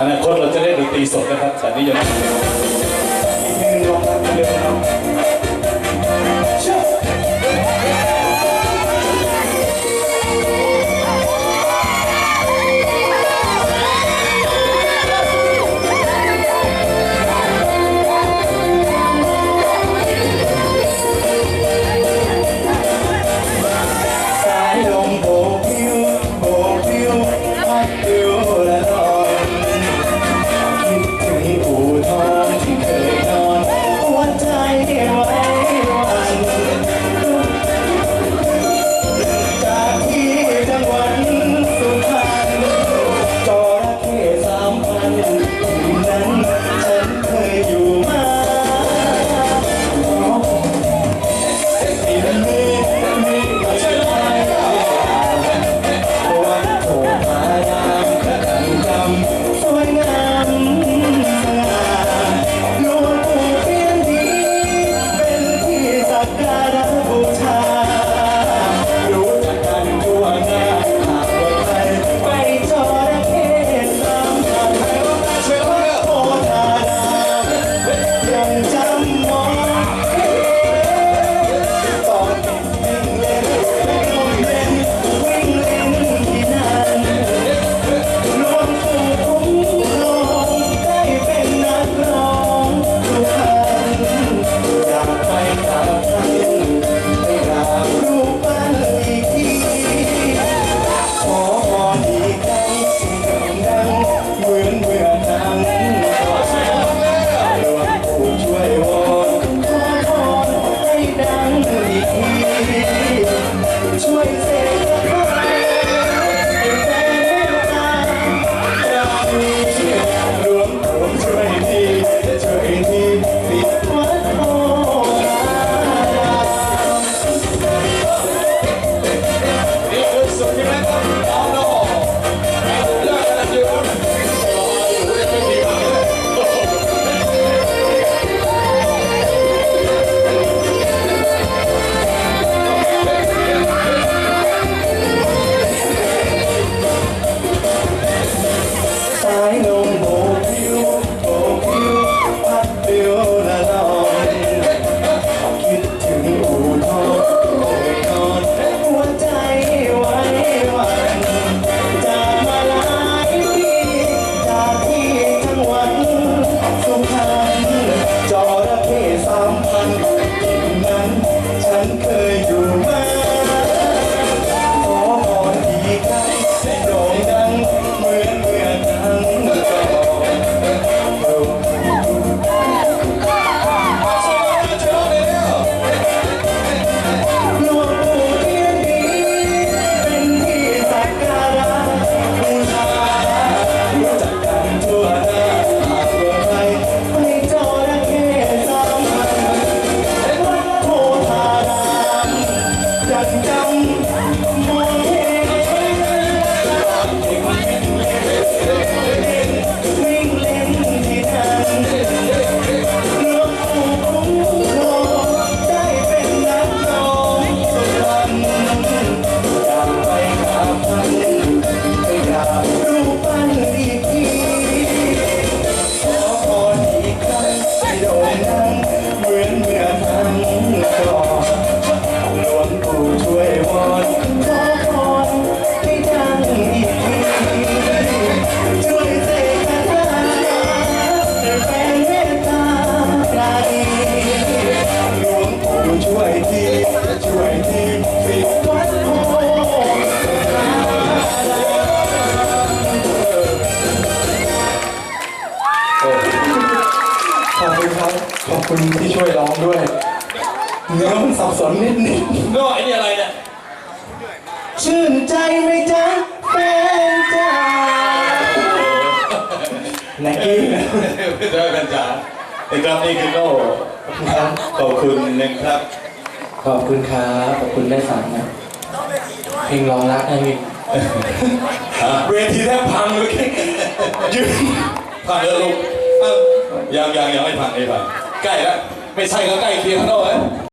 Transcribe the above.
อนาคตเราจะได้ดนตรีสดนะครับแต่นี่ยังอีก ครับ ขอบคุณที่ช่วยร้องด้วยเนื้อมันสับสนนิดนิดก็ไอ้นี่อะไรเนี่ย ชื่นใจไหมจ๊ะแฟนจ๋าแนกี้ได้แฟนจ๋าไอ้ครับนี่คือโน่ครับขอบคุณนะครับ ขอบคุณครับ ขอบคุณได้ฟังนะเพลงร้องรักไอ้นี่เวทีแทบพังเลยยืนพังเลยลูก ยังยังยังไม่ผ่านไม่ผ่านใกล้แล้วไม่ใช่ก็ใกล้เคียงเท่าเอ้ย